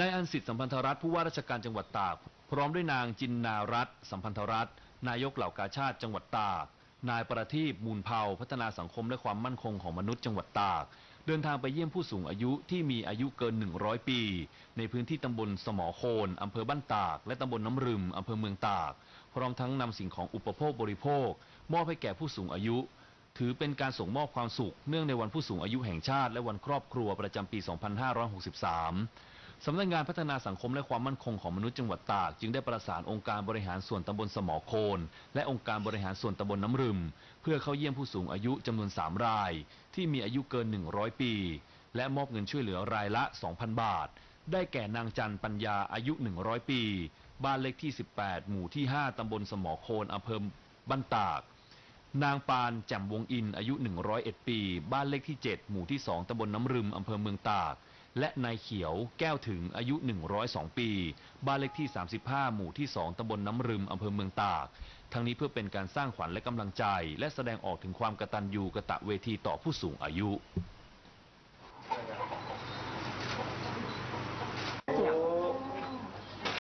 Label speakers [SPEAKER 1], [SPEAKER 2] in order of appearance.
[SPEAKER 1] นายอันสิทธิ์สัมพันธรัตน์ผู้ว่าราชการจังหวัดตาก พร้อมด้วยนางจินนารัตสัมพันธรัตน์นายกเหล่ากาชาติจังหวัดตาก นายประทีปมูลเผาพัฒนาสังคมและความมั่นคงของมนุษย์จังหวัดตาก เดินทางไปเยี่ยมผู้สูงอายุที่มีอายุเกิน 100 ปี ในพื้นที่ตำบลสมอโคนอำเภอบ้านตาก และตำบลน้ำรึมอำเภอเมืองตาก พร้อมทั้งนำสิ่งของอุปโภคบริโภค มอบให้แก่ผู้สูงอายุ ถือเป็นการส่งมอบความสุขเนื่องในวันผู้สูงอายุแห่งชาติและวันครอบครัวประจำปี 2563 สำนักงานพัฒนาสังคมและความมั่นคงของมนุษย์จังหวัดตาก จึงได้ประสานองค์การบริหารส่วนตำบลสมอโคนและองค์การบริหารส่วนตำบลน้ำรึม เพื่อเข้าเยี่ยมผู้สูงอายุจำนวน 3 ราย ที่มีอายุเกิน 100 ปี และมอบเงินช่วยเหลือรายละ 2,000 บาท ได้แก่นางจันปัญญาอายุ 100 ปี บ้านเลขที่ 18 หมู่ที่ 5ตำบลสมอโคนอำเภอบ้านตากนางปานแจ่มวงอินอายุ 101 ปี บ้านเลขที่ 7 หมู่ที่ 2ตำบลน้ำรึม อำเภอเมืองตาก และนายเขียวแก้วถึงอายุ 102 ปี บ้านเลขที่ 35 หมู่ที่ 2ตำบลน้ำรึมอำเภอเมืองตาก ทั้งนี้เพื่อเป็นการสร้างขวัญและกำลังใจ และแสดงออกถึงความกตัญญูกะตะเวทีต่อผู้สูงอายุ